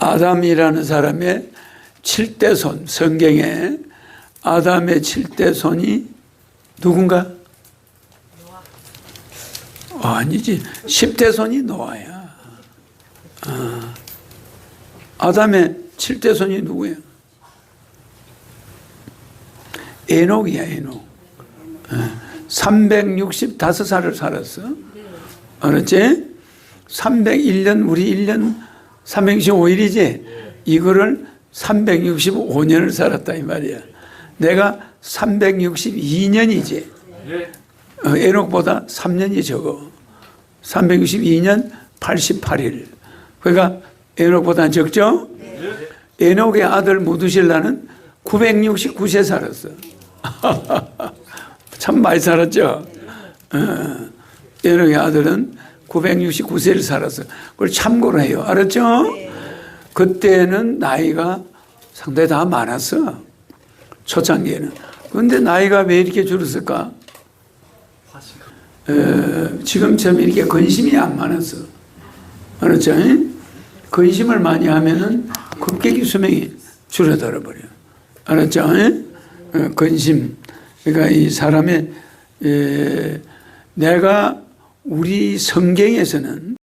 아담이라는 사람의 7대 손, 성경에 아담의 7대 손이 누군가? 아니지. 10대 손이 노아야. 아, 아담의 7대 손이 누구야? 에녹이야, 에녹. 365살을 살았어. 알았지? 301년, 우리 1년 365일이지? 이거를 365년을 살았다, 이 말이야. 내가 362년이지. 어, 에녹보다 3년이 적어. 362년 88일. 그러니까 에녹보다 적죠? 에녹의 아들 무두실라는 969세 살았어. 참 많이 살았죠? 어, 에녹의 아들은 969세를 살았어. 그걸 참고로 해요. 알았죠? 그때는 나이가 상당히 다 많았어. 초창기에는. 그런데 나이가 왜 이렇게 줄었을까? 어, 지금처럼 이렇게 근심이 안 많았어. 알았죠? 근심을 많이 하면은 급격히 수명이 줄어들어 버려. 알았죠? 어, 근심. 그러니까 이 사람의 에, 내가 우리 성경에서는